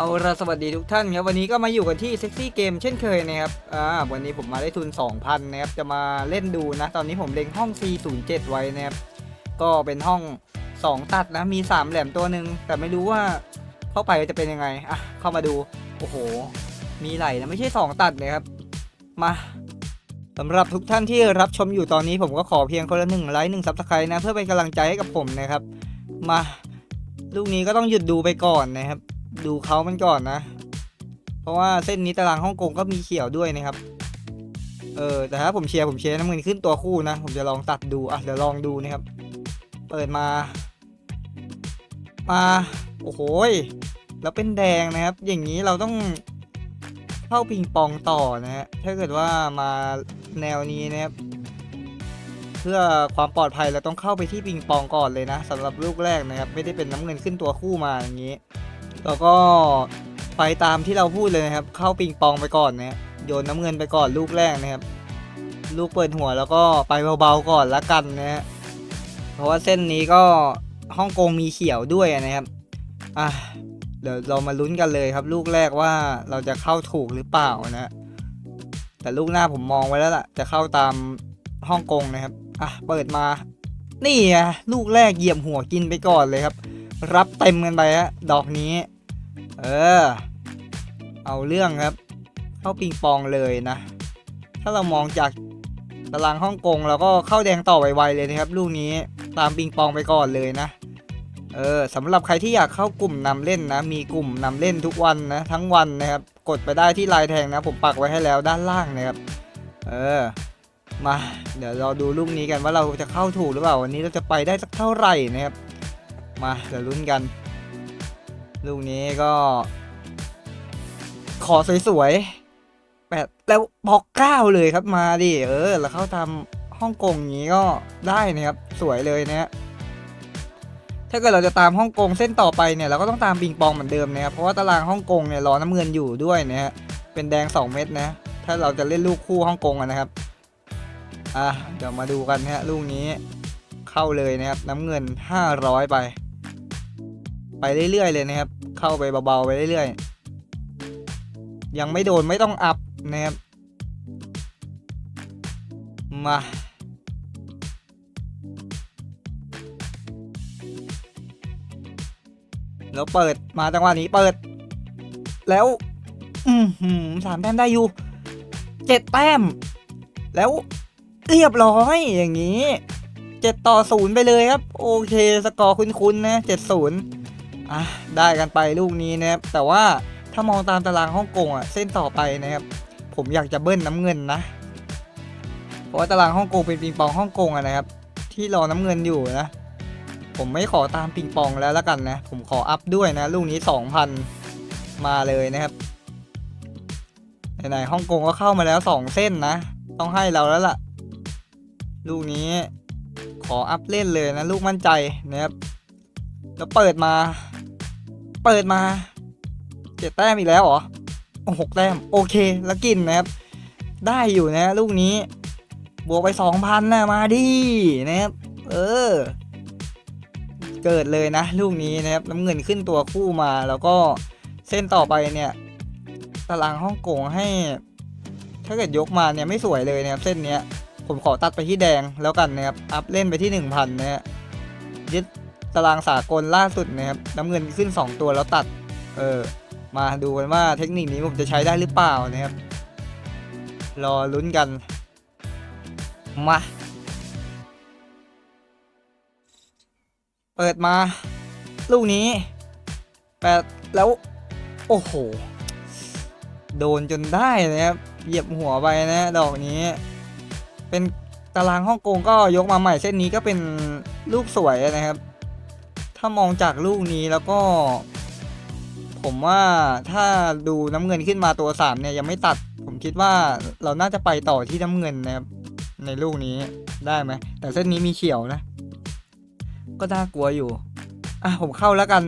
เอาละสวัสดีทุกท่านครับวันนี้ก็มาอยู่กันที่เซ็กซี่เกมเช่นเคยนะครับอ่าวันนี้ผมมาได้ทุน 2,000นะครับจะมาเล่นดูนะ ตอนนี้ผมเล็งห้อง C07 ไว้นะครับก็เป็นห้อง 2 ตัดนะ มี 3 แหลมตัวหนึ่งแต่ไม่รู้ว่าเข้าไปจะเป็นยังไงอะเข้ามาดู โอ้โห มีไหลนะไม่ใช่ 2 ตัดเลยครับ มาสำหรับทุกท่านที่รับชมอยู่ตอนนี้ผมก็ขอเพียงคนละหนึ่งไลค์หนึ่งซับสไครต์นะ เพื่อเป็นกำลังใจให้กับผมนะครับ มาลูกนี้ก็ต้องหยุดดูไปก่อนนะครับ ดูเขามันก่อนนะ เพราะว่าเส้นนี้ตารางฮ่องกงก็มีเขียวด้วยนะครับ เออแต่ถ้าผมเชียร์ผมเชียร์น้ำเงินขึ้นตัวคู่นะ ผมจะลองตัดดูอะเดี๋ยวลองดูนะครับ เปิดมา มา โอ้โหแล้วเป็นแดงนะครับ อย่างนี้เราต้องเข้าปิงปองต่อนะฮะถ้าเกิดว่ามาแนวนี้นะครับเพื่อความปลอดภัยเราต้องเข้าไปที่ปิงปองก่อนเลยนะสำหรับลูกแรกนะครับ ไม่ได้เป็นน้ำเงินขึ้นตัวคู่มาอย่างนี้ แล้วก็ไปตามที่เราพูดเลยนะครับ เข้าปิงปองไปก่อนนะโยนน้ำเงินไปก่อนลูกแรกนะครับ ลูกเปิดหัวแล้วก็ไปเบาๆก่อนละกันนะฮะเพราะว่าเส้นนี้ก็ฮ่องกงมีเขียวด้วยนะครับอะเดี๋ยวเรามาลุ้นกันเลยครับ ลูกแรกว่าเราจะเข้าถูกหรือเปล่านะ แต่ลูกหน้าผมมองไว้แล้วล่ะ จะเข้าตามฮ่องกงนะครับ อะ เปิดมา นี่ไงลูกแรกเหยียบหัวกินไปก่อนเลยครับ รับเต็มกันไปฮะดอกนี้ เออ เอาเรื่องครับ เข้าปิงปองเลยนะ ถ้าเรามองจากตารางฮ่องกงเราก็เข้าแดงต่อไวๆเลยนะครับ ลูกนี้ตามปิงปองไปก่อนเลยนะ เออสำหรับใครที่อยากเข้ากลุ่มนำเล่นนะ มีกลุ่มนำเล่นทุกวันนะ ทั้งวันนะครับ กดไปได้ที่ลายแทงนะ ผมปักไว้ให้แล้วด้านล่างนะครับ เออ มา เดี๋ยวเราดูลูกนี้กันว่าเราจะเข้าถูกหรือเปล่า วันนี้เราจะไปได้สักเท่าไหร่นะครับ มาเดี๋ยวลุ้นกัน ลูกนี้ก็ ขอสวยๆแปดแล้วบอกเก้าเลยครับมาดิเออ แล้วเข้าตามฮ่องกงอย่างนี้ก็ได้นะครับ สวยเลยนะฮะถ้าเกิดเราจะตามฮ่องกงเส้นต่อไปเนี่ยเราก็ต้องตามปิงปองเหมือนเดิมนะครับเพราะว่าตารางฮ่องกงเนี่ยรอน้ำเงินอยู่ด้วยนะฮะเป็นแดง 2 เม็ดนะ ถ้าเราจะเล่นลูกคู่ฮ่องกงนะครับอะเดี๋ยวมาดูกันนะฮะลูกนี้เข้าเลยนะครับน้ำเงิน 500 ไป ไปเรื่อยๆเลยนะครับ เข้าไปเบาๆไปเรื่อยๆ ยังไม่โดนไม่ต้องอัพนะครับ มา แล้วเปิดมาจังหวะนี้เปิด แล้ว อืมหืมสามแต้มได้อยู่เจ็ดแต้ม แล้วเรียบร้อยอย่างนี้เจ็ดต่อศูนย์ไปเลยครับ โอเค สกอร์คุ้นๆนะเจ็ดศูนย์ อะได้กันไปลูกนี้นะครับแต่ว่าถ้ามองตามตารางฮ่องกงอะเส้นต่อไปนะครับ ผมอยากจะเบิ้ลน้ำเงินนะ เพราะว่าตารางฮ่องกงเป็นปิงปองฮ่องกงอะนะครับ ที่รอน้ำเงินอยู่นะ ผมไม่ขอตามปิงปองแล้วละกันนะ ผมขออัพด้วยนะ ลูกนี้2,000มาเลยนะครับไหนๆฮ่องกงก็เข้ามาแล้ว 2 เส้นนะ ต้องให้เราแล้วล่ะ ลูกนี้ขออัพเล่นเลยนะ ลูกมั่นใจนะครับแล้วเปิดมา เปิดมาเจ็ดแต้มอีกแล้วเหรอโอ้หกแต้มโอเคแล้วกินนะครับ ได้อยู่นะ ลูกนี้ บวกไปสองพันนะมาดินะครับ เออ เกิดเลยนะ ลูกนี้นะครับน้ำเงินขึ้นตัวคู่มาแล้วก็เส้นต่อไปเนี่ยตารางฮ่องกงให้ ถ้าเกิดยกมาเนี่ยไม่สวยเลยนะครับ เส้นเนี้ยผมขอตัดไปที่แดงแล้วกันนะครับ อัพเล่นไปที่หนึ่งพันนะฮะยึด ตารางสากลล่าสุดนะครับน้ำเงินขึ้น 2 ตัวแล้วตัด เออ มาดูกันว่าเทคนิคนี้ผมจะใช้ได้หรือเปล่านะครับ รอลุ้นกัน มา เปิดมา ลูกนี้แปดแล้ว โอ้โห โดนจนได้นะครับ เหยียบหัวไปนะดอกนี้ เป็นตารางฮ่องกงก็ยกมาใหม่เส้นนี้ก็เป็นลูกสวยนะครับ ถ้ามองจากลูกนี้แล้วก็ ผมว่าถ้าดูน้ำเงินขึ้นมาตัวสามเนี่ยยังไม่ตัด ผมคิดว่าเราน่าจะไปต่อที่น้ำเงินนะครับในลูกนี้ได้ไหมแต่เส้นนี้มีเขียวนะ ก็น่ากลัวอยู่อะผมเข้าแล้วกัน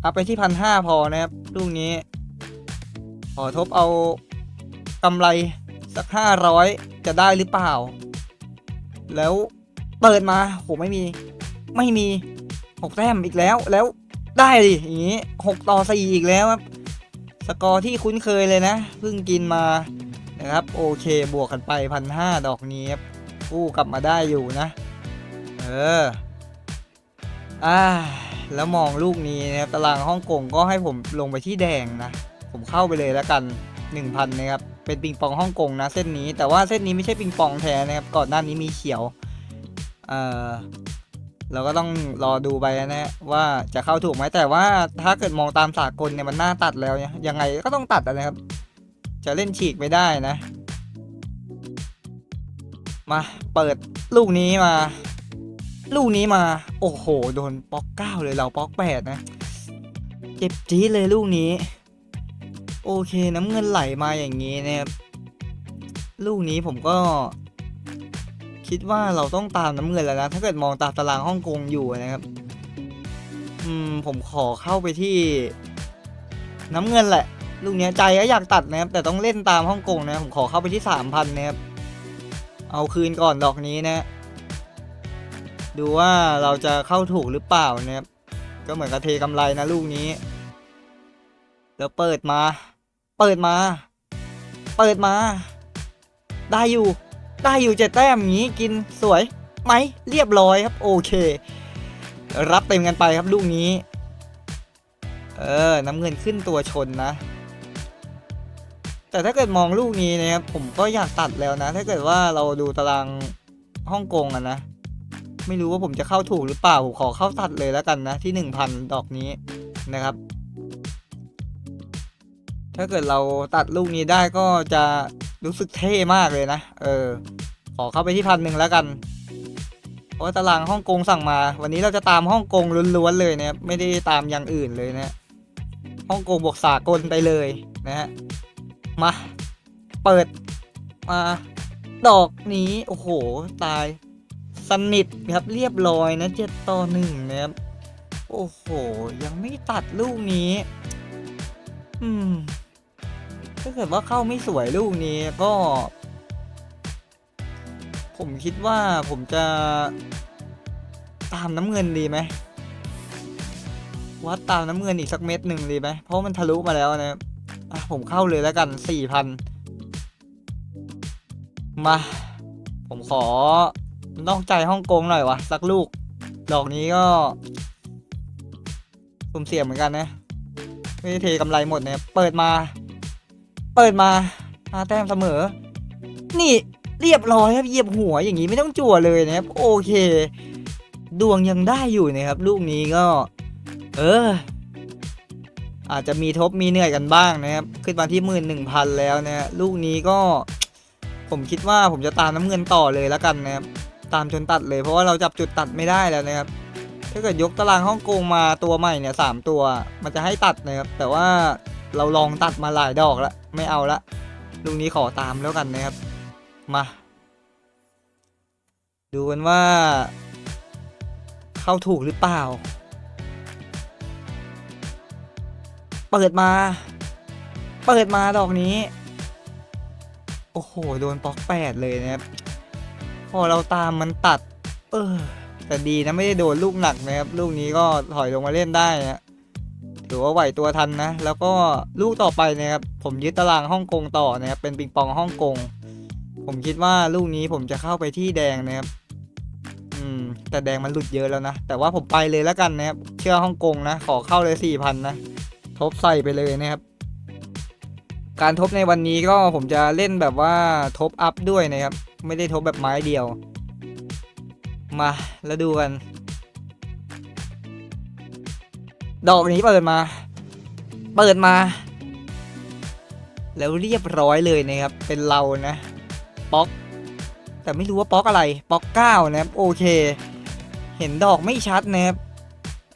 เอาไปที่พันห้าพอนะครับลูกนี้ ขอทบเอากำไรสักห้าร้อยจะได้หรือเปล่า แล้วเปิดมาผมไม่มี ไม่มี หกแต้มอีกแล้วแล้วได้ดิอย่างนี้หกต่อสี่อีกแล้วครับ สกอร์ที่คุ้นเคยเลยนะเพิ่งกินมานะครับ โอเคบวกกันไปพันห้าดอกนี้ครับกู้กลับมาได้อยู่นะ เอออ่าแล้วมองลูกนี้นะครับตารางฮ่องกงก็ให้ผมลงไปที่แดงนะ ผมเข้าไปเลยแล้วกัน 1,000นะครับเป็นปิงปองฮ่องกงนะเส้นนี้ แต่ว่าเส้นนี้ไม่ใช่ปิงปองแท้นะครับก่อนหน้านี้มีเขียวเออ เราก็ต้องรอดูไปนะฮะว่าจะเข้าถูกไหมแต่ว่าถ้าเกิดมองตามสากลเนี่ยมันน่าตัดแล้วเนี่ยยังไงก็ต้องตัดนะครับ จะเล่นฉีกไม่ได้นะ มาเปิดลูกนี้มา ลูกนี้มา โอ้โห โดนป๊อกเก้าเลยเราป๊อกแปดนะ เจ็บจี๊ดเลยลูกนี้ โอเคน้ำเงินไหลมาอย่างนี้นะครับลูกนี้ผมก็ คิดว่าเราต้องตามน้ำเงินแล้วนะ ถ้าเกิดมองตามตารางฮ่องกงอยู่นะครับ อืม ผมขอเข้าไปที่ น้ำเงินแหละ ลูกเนี้ยใจก็อยากตัดนะครับ แต่ต้องเล่นตามฮ่องกงนะ ผมขอเข้าไปที่สามพันนะครับ เอาคืนก่อนดอกนี้นะ ดูว่าเราจะเข้าถูกหรือเปล่านะครับ ก็เหมือนกับเทกำไรนะลูกนี้ แล้วเปิดมา เปิดมา เปิดมา ได้อยู่ ได้อยู่เจ็ดแต้มอย่างนี้กินสวยไหมเรียบร้อยครับโอเค รับเต็มกันไปครับลูกนี้ เออน้ำเงินขึ้นตัวชนนะ แต่ถ้าเกิดมองลูกนี้นะครับผมก็อยากตัดแล้วนะ ถ้าเกิดว่าเราดูตารางฮ่องกงอะนะ ไม่รู้ว่าผมจะเข้าถูกหรือเปล่าผมขอเข้าตัดเลยแล้วกันนะ ที่หนึ่งพันดอกนี้นะครับ ถ้าเกิดเราตัดลูกนี้ได้ก็จะ รู้สึกเท่มากเลยนะ เออ ขอเข้าไปที่พันหนึ่งแล้วกัน เพราะว่าตารางฮ่องกงสั่งมา วันนี้เราจะตามฮ่องกงล้วนๆเลยนะครับไม่ได้ตามอย่างอื่นเลยนะฮ่องกงบวกสากลไปเลยนะฮะ มา เปิด มา ดอกนี้ โอ้โห ตาย สนิทครับเรียบร้อยนะเจ็ดต่อหนึ่งนะครับ โอ้โห ยังไม่ตัดลูกนี้ อืม ถ้าเกิดว่าเข้าไม่สวยลูกนี้ก็ ผมคิดว่าผมจะ ตามน้ำเงินดีไหมวัดตามน้ำเงินอีกสักเม็ดหนึ่งดีไหมเพราะมันทะลุมาแล้วนะผมเข้าเลยแล้วกันสี่พันมา ผมขอนอกใจฮ่องกงหน่อยวะสักลูก ดอกนี้ก็สมเสียเหมือนกันนะ ไม่เทกำไรหมดเนี่ยเปิดมา เปิดมาห้าแต้มเสมอ นี่เรียบร้อยครับเหยียบหัวอย่างนี้ไม่ต้องจั่วเลยนะครับโอเค ดวงยังได้อยู่นะครับ ลูกนี้ก็ เออ อาจจะมีทบมีเหนื่อยกันบ้างนะครับ ขึ้นมาที่หมื่นหนึ่งพันแล้วนะฮะลูกนี้ก็ ผมคิดว่าผมจะตามน้ำเงินต่อเลยแล้วกันนะครับ ตามจนตัดเลย เพราะว่าเราจับจุดตัดไม่ได้แล้วนะครับ ถ้าเกิดยกตารางฮ่องกงมาตัวใหม่เนี่ยสามตัว มันจะให้ตัดนะครับ แต่ว่าเราลองตัดมาหลายดอกแล้ว ไม่เอาละลูกนี้ขอตามแล้วกันนะครับ มา ดูกันว่า เข้าถูกหรือเปล่า เปิดมา เปิดมาดอกนี้ โอ้โห โดนป๊อกแปดเลยนะครับ พอเราตามมันตัด เออแต่ดีนะไม่ได้โดนลูกหนักนะครับ ลูกนี้ก็ถอยลงมาเล่นได้นะ ถือว่าไหวตัวทันนะ แล้วก็ลูกต่อไปนะครับ ผมยึดตารางฮ่องกงต่อนะครับ เป็นปิงปองฮ่องกง ผมคิดว่าลูกนี้ผมจะเข้าไปที่แดงนะครับ อืม แต่แดงมันหลุดเยอะแล้วนะ แต่ว่าผมไปเลยแล้วกันนะครับ เชื่อฮ่องกงนะ ขอเข้าเลยสี่พันนะ ทบใส่ไปเลยนะครับ การทบในวันนี้ก็ผมจะเล่นแบบว่าทบอัพด้วยนะครับ ไม่ได้ทบแบบไม้เดียว มาแล้วดูกัน ดอกนี้เปิดมา เปิดมา แล้วเรียบร้อยเลยนะครับ เป็นเรานะป๊อกแต่ไม่รู้ว่าป๊อกอะไรป๊อกเก้านะครับโอเค เห็นดอกไม่ชัดนะครับ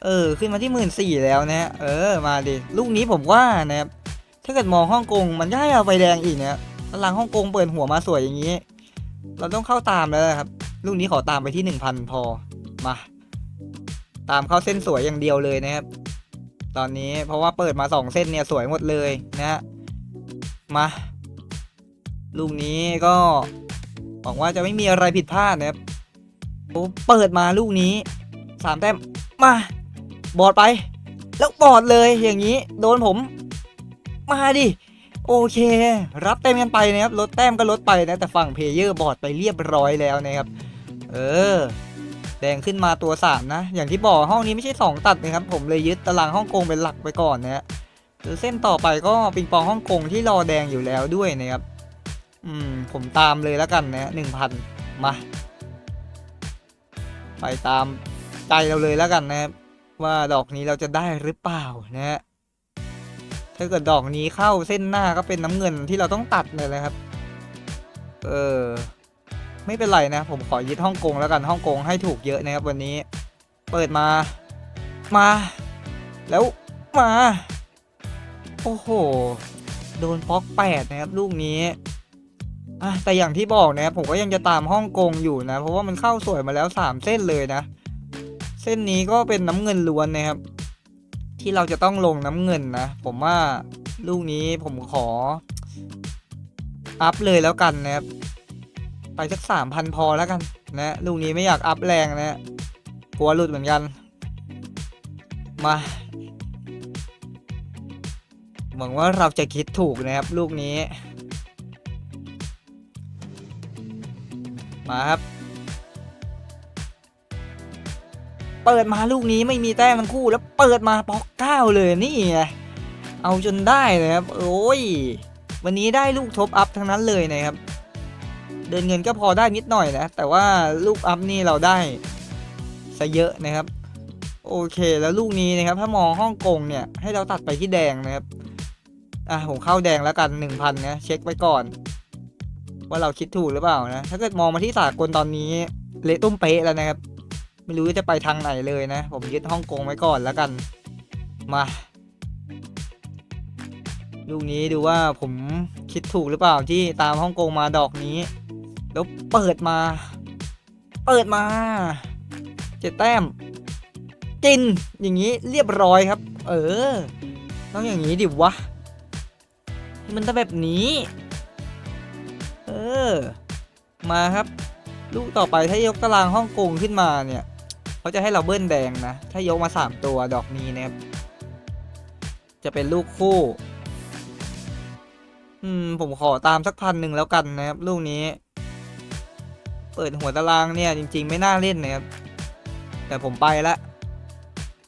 เออ ขึ้นมาที่หมื่นสี่แล้วนะเออมาดิลูกนี้ผมว่านะครับถ้าเกิดมองฮ่องกงมันจะให้เอาไฟแดงอีกเนี่ยตารางฮ่องกงเปิดหัวมาสวยอย่างนี้ เราต้องเข้าตามแล้วนะครับ ลูกนี้ขอตามไปที่หนึ่งพันพอมา ตามเข้าเส้นสวยอย่างเดียวเลยนะครับ ตอนนี้เพราะว่าเปิดมาสองเส้นเนี่ยสวยหมดเลยนะฮะมาลูกนี้ก็หวังว่าจะไม่มีอะไรผิดพลาดนะครับโอ้เปิดมาลูกนี้สามแต้มมาบอดไป แล้วบอดเลยอย่างนี้ โดนผม มาดิโอเค รับเต็มกันไปนะครับลดแต้มก็ลดไปนะแต่ฝั่งเพลเยอร์บอดไปเรียบร้อยแล้วนะครับ เออ แดงขึ้นมาตัว 3 นะ อย่างที่บอกห้องนี้ไม่ใช่ 2 ตัดนะครับ ผมเลยยึดตารางฮ่องกงเป็นหลักไปก่อนนะฮะเส้นต่อไปก็ปิงปองฮ่องกงที่รอแดงอยู่แล้วด้วยนะครับ อืม ผมตามเลยแล้วกันนะหนึ่งพันมา ไปตามใจเราเลยแล้วกันนะครับ ว่าดอกนี้เราจะได้หรือเปล่านะฮะถ้าเกิดดอกนี้เข้าเส้นหน้าก็เป็นน้ำเงินที่เราต้องตัดเลยนะครับ เออ ไม่เป็นไรนะผมขอยึดฮ่องกงแล้วกันฮ่องกงให้ถูกเยอะนะครับวันนี้ เปิดมามา แล้วมา โอ้โห โดนป๊อกแปดนะครับ ลูกนี้อะแต่อย่างที่บอกนะครับผมก็ยังจะตามฮ่องกงอยู่นะ เพราะว่ามันเข้าสวยมาแล้วสามเส้นเลยนะ เส้นนี้ก็เป็นน้ำเงินล้วนนะครับ ที่เราจะต้องลงน้ำเงินนะ ผมว่าลูกนี้ผมขอ อัพเลยแล้วกันนะครับ ไปสักสามพันพอแล้วกันนะลูกนี้ไม่อยากอัพแรงนะกลัวหลุดเหมือนกัน มาหวังว่าเราจะคิดถูกนะครับ ลูกนี้ มาครับ เปิดมาลูกนี้ไม่มีแต้มทั้งคู่แล้วเปิดมาปอกเก้าเลยนี่ไงเอาจนได้เลยครับ โอ้ย วันนี้ได้ลูกทบอัพทั้งนั้นเลยนะครับ เดินเงินก็พอได้นิดหน่อยนะ แต่ว่าลูกอัพนี่เราได้ซะเยอะนะครับ โอเคแล้วลูกนี้นะครับ ถ้ามองฮ่องกงเนี่ยให้เราตัดไปที่แดงนะครับอะผมเข้าแดงแล้วกันหนึ่งพันนะเช็คไว้ก่อน ว่าเราคิดถูกหรือเปล่านะถ้าเกิดมองมาที่สากลตอนนี้เละตุ้มเป๊ะแล้วนะครับ ไม่รู้จะไปทางไหนเลยนะ ผมยึดฮ่องกงไว้ก่อนแล้วกันมาลูกนี้ดูว่าผมคิดถูกหรือเปล่าที่ตามฮ่องกงมาดอกนี้ แล้วเปิดมา เปิดมา เจ็ดแต้ม กินอย่างนี้เรียบร้อยครับ เออ ต้องอย่างนี้ดิวะ มันต้องแบบนี้ เออ มาครับ ลูกต่อไปถ้ายกตารางฮ่องกงขึ้นมาเนี่ยเขาจะให้เราเบิ้ลแดงนะ ถ้ายกมาสามตัวดอกนี้นะครับ จะเป็นลูกคู่ อืม ผมขอตามสักพันหนึ่งแล้วกันนะครับ ลูกนี้ เปิดหัวตารางเนี่ยจริง ๆ ไม่น่าเล่นนะครับ แต่ผมไปละ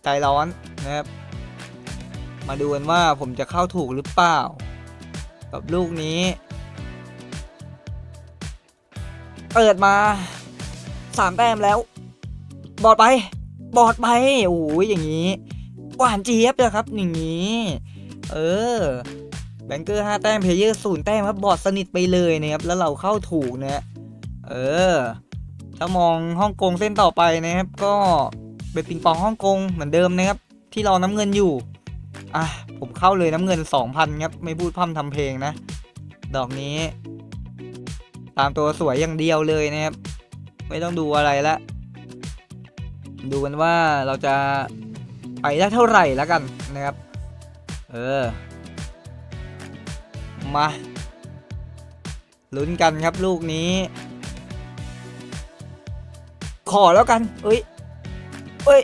ใจร้อนนะครับ มาดูกันว่าผมจะเข้าถูกหรือเปล่า กับลูกนี้ เปิดมาสามแต้มแล้ว บอดไป บอดไป โอ้ยอย่างนี้หวานเจี๊ยบเลยครับอย่างนี้ เออแบงเกอร์ห้าแต้มเพลเยอร์ศูนย์แต้มครับบอดสนิทไปเลยนะครับแล้วเราเข้าถูกนะฮะ เออ ถ้ามองฮ่องกงเส้นต่อไปนะครับ ก็เป็นปิงปองฮ่องกงเหมือนเดิมนะครับ ที่รอน้ำเงินอยู่ อะ ผมเข้าเลยน้ำเงิน 2,000 ครับ ไม่พูดพร่ำทำเพลงนะ ดอกนี้ ตามตัวสวยอย่างเดียวเลยนะครับ ไม่ต้องดูอะไรละ ดูกันว่าเราจะไปได้เท่าไหร่แล้วกันนะครับ เออ มาลุ้นกันครับลูกนี้ ขอแล้วกัน เอ้ย เอ้ย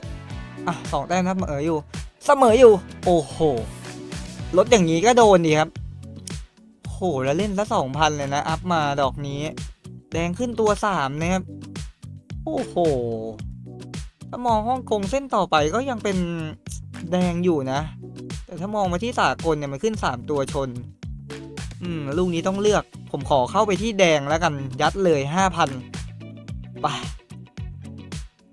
อะสองแต้มครับเสมออยู่ เสมออยู่ โอ้โห ลดอย่างนี้ก็โดนดีครับโหแล้วเล่นซะสองพันเลยนะ อัพมาดอกนี้ แดงขึ้นตัวสามนะครับ โอ้โหถ้ามองฮ่องกงเส้นต่อไปก็ยังเป็นแดงอยู่นะ แต่ถ้ามองมาที่สากลเนี่ยมันขึ้นสามตัวชน อืม ลูกนี้ต้องเลือก ผมขอเข้าไปที่แดงแล้วกัน ยัดเลยห้าพันไป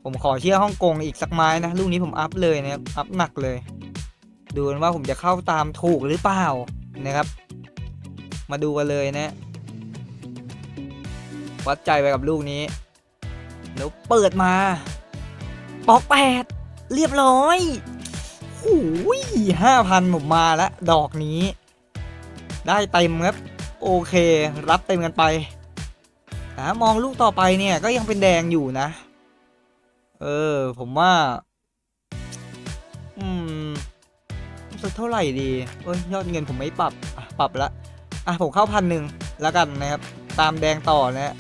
ผมขอเชื่อฮ่องกงอีกสักไม้นะลูกนี้ผมอัพเลยนะครับอัพหนักเลย ดูกันว่าผมจะเข้าตามถูกหรือเปล่านะครับ มาดูกันเลยนะวัดใจไปกับลูกนี้แล้วเปิดมาปอกแปดเรียบร้อยหูยห้าพันผมมาแล้วดอกนี้ ได้เต็มครับ โอเค รับเต็มกันไปแต่มองลูกต่อไปเนี่ยก็ยังเป็นแดงอยู่นะ เออ ผมว่า อืมสักเท่าไหร่ดีเอ้ยยอดเงินผมไม่ปรับปรับละอะผมเข้าพันหนึ่งแล้วกันนะครับ ตามแดงต่อนะฮะ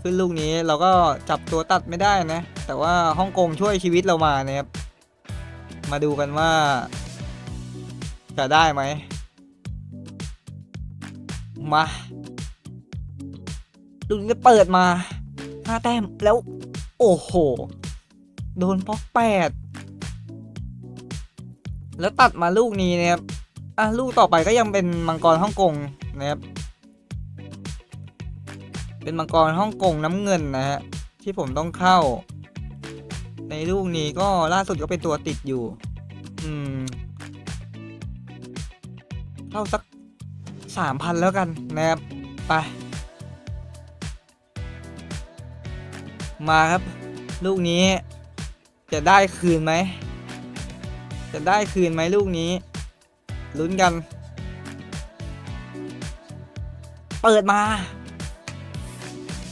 ขึ้นลูกนี้เราก็จับตัวตัดไม่ได้นะ แต่ว่าฮ่องกงช่วยชีวิตเรามานะครับ มาดูกันว่า จะได้ไหมมาลูกนี้เปิดมาห้าแต้มแล้ว โอ้โห โดนบล็อกแปดแล้วตัดมาลูกนี้นะครับอะลูกต่อไปก็ยังเป็นมังกรฮ่องกงนะครับ เป็นมังกรฮ่องกงน้ำเงินนะฮะที่ผมต้องเข้า ในลูกนี้ก็ล่าสุดก็เป็นตัวติดอยู่ อืมเข้าสักสามพันแล้วกันนะครับไป มาครับ ลูกนี้ จะได้คืนไหม จะได้คืนไหมลูกนี้ ลุ้นกัน เปิดมา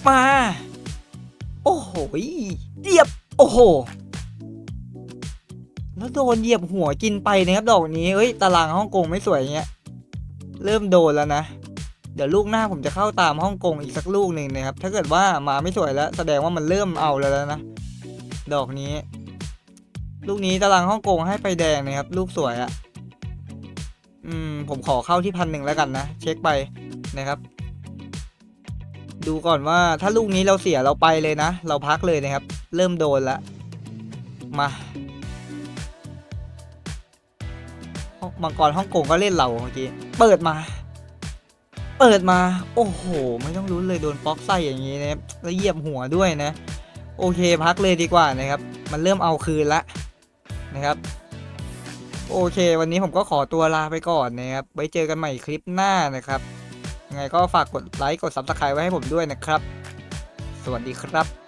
มา โอ้โหเหยียบ โอ้โห แล้วโดนเหยียบหัวกินไปนะครับดอกนี้ เอ้ย ตารางฮ่องกงไม่สวยเงี้ย เริ่มโดนแล้วนะ เดี๋ยวลูกหน้าผมจะเข้าตามฮ่องกงอีกสักลูกหนึ่งนะครับ ถ้าเกิดว่ามาไม่สวยแล้ว แสดงว่ามันเริ่มเอาแล้วนะดอกนี้ ลูกนี้ตารางฮ่องกงให้ไปแดงนะครับ ลูกสวยอะอืม ผมขอเข้าที่พันหนึ่งแล้วกันนะ เช็คไปนะครับ ดูก่อนว่าถ้าลูกนี้เราเสียเราไปเลยนะ เราพักเลยนะครับ เริ่มโดนละมามังกรฮ่องกงก็เล่นเราเมื่อกี้ เปิดมา เปิดมา โอ้โห ไม่ต้องลุ้นเลยโดนป๊อกไส้อย่างนี้นะครับแล้วเหยียบหัวด้วยนะ โอเคพักเลยดีกว่านะครับ มันเริ่มเอาคืนละ นะครับ โอเค วันนี้ผมก็ขอตัวลาไปก่อนนะครับ ไว้เจอกันใหม่คลิปหน้านะครับยังไงก็ฝากกดไลค์กด Subscribe ไว้ให้ผมด้วยนะครับ สวัสดีครับ